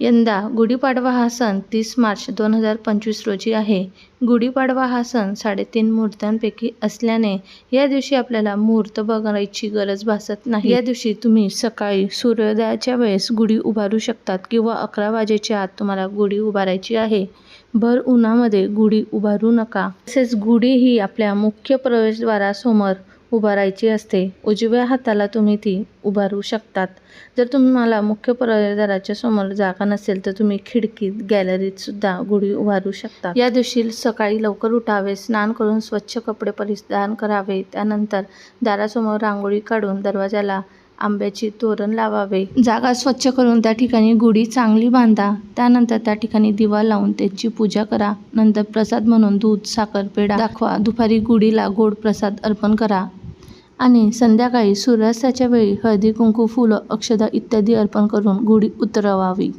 यंदा गुढीपाडवा हा सण तीस मार्च दोन हजार पंचवीस रोजी आहे. गुढीपाडवा हा सण साडेतीन मुहूर्तांपैकी असल्याने या दिवशी आपल्याला मुहूर्त बघायची गरज भासत नाही. या दिवशी तुम्ही सकाळी सूर्योदयाच्या वेळेस गुढी उभारू शकतात किंवा अकरा वाजेच्या आत तुम्हाला गुढी उभारायची आहे. भर उन्हामध्ये गुढी उभारू नका. तसेच गुढी ही आपल्या मुख्य प्रवेशद्वारासमोर उभारायची असते. उजव्या हाताला तुम्ही ती उभारू शकतात. जर तुम्हाला मुख्य प्रवेशद्वाराच्या समोर जागा नसेल तर तुम्ही खिडकीत गॅलरीत सुद्धा गुढी उभारू शकता. या दिवशी सकाळी लवकर उठावे स्नान करून स्वच्छ कपडे परिधान करावे त्यानंतर दारासमोर रांगोळी काढून दरवाजाला आंब्याची तोरण लावावे. जागा स्वच्छ करून त्या ठिकाणी गुढी चांगली बांधा. त्यानंतर त्या ठिकाणी दिवा लावून त्याची पूजा करा. नंतर प्रसाद म्हणून दूध साखर पेढा दाखवा. दुपारी गुढीला गोड प्रसाद अर्पण करा. आणि संध्याकाळी सूर्यास्ताच्या वेळी हळदी कुंकू फुलं अक्षदा इत्यादी अर्पण करून गुढी उतरवावी.